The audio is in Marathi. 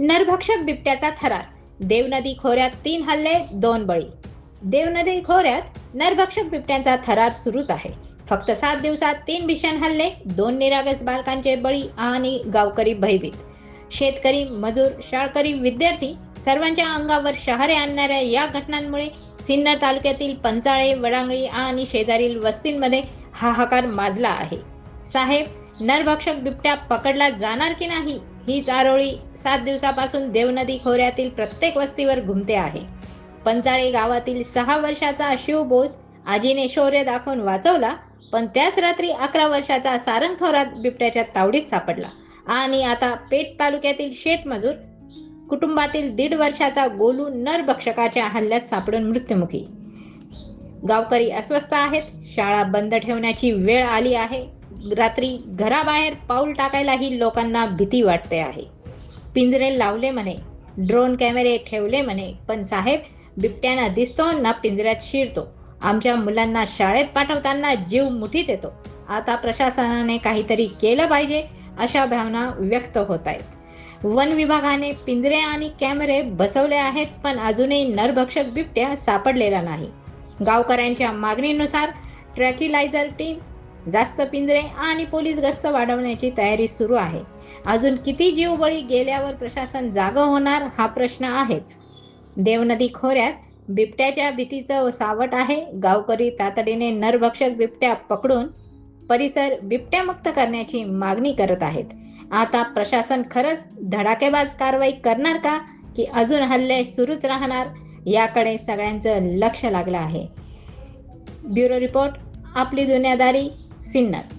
नरभक्षक बिबट्याचा थरार. देवनदी खोऱ्यात तीन हल्ले दोन बळी. देवनदी खोऱ्यात नरभक्षक बिबट्यांचा थरार सुरूच आहे. फक्त सात दिवसात तीन भीषण हल्ले दोन निरागस बालकांचे बळी आणि गावकरी भयभीत. शेतकरी मजूर शाळकरी विद्यार्थी सर्वांच्या अंगावर शहारे आणणाऱ्या या घटनांमुळे सिन्नर तालुक्यातील पंचाळे वडांगळी आणि शेजारील वस्तींमध्ये हाहाकार माजला आहे. साहेब नरभक्षक बिबट्या पकडला जाणार की नाही? ही चारोळी सात दिवसापासून देवनदी खोऱ्यातील प्रत्येक वस्तीवर घुमते आहे. पंचाळे गावातील सहा वर्षाचा शिव बोस आजीने शौर्य दाखवून वाचवला पण त्याच रात्री अकरा वर्षाचा सारंग थोरात बिबट्याच्या तावडीत सापडला. आणि आता पेठ तालुक्यातील शेतमजूर कुटुंबातील दीड वर्षाचा गोलू नरभक्षकाच्या हल्ल्यात सापडून मृत्युमुखी. गावकरी अस्वस्थ आहेत. शाळा बंद ठेवण्याची वेळ आली आहे. रात्री घराबाहेर पाऊल टाकायलाही लोकांना भीती वाटते आहे. पिंजरे लावले म्हणे ड्रोन कॅमेरे ठेवले म्हणे पण साहेब बिबट्याना दिसतो ना पिंजऱ्यात शिरतो. आमच्या मुलांना शाळेत पाठवताना जीव मुठीत येतो. आता प्रशासनाने काहीतरी केलं पाहिजे अशा भावना व्यक्त होत आहेत. वन विभागाने पिंजरे आणि कॅमेरे बसवले आहेत पण अजूनही नरभक्षक बिबट्या सापडलेला नाही. गावकऱ्यांच्या मागणीनुसार ट्रॅकिलायझर टीम जास्त पिंजरे आणि पोलीस गस्त वाढवण्याची तयारी सुरू आहे. अजून किती जीव बळी गेल्यावर प्रशासन जागं होणार हा प्रश्न आहेच. देवनदी खोऱ्यात बिबट्याच्या भीतीचं सावट आहे. गावकरी तातडीने नरभक्षक बिबट्या पकडून परिसर बिबट्यामुक्त करण्याची मागणी करत आहेत. आता प्रशासन खरंच धडाकेबाज कारवाई करणार का? की अजून हल्ले सुरूच राहणार? याकडे सगळ्यांचं लक्ष लागलं आहे. ब्युरो रिपोर्ट आपली दुनियादारी. सिन्नर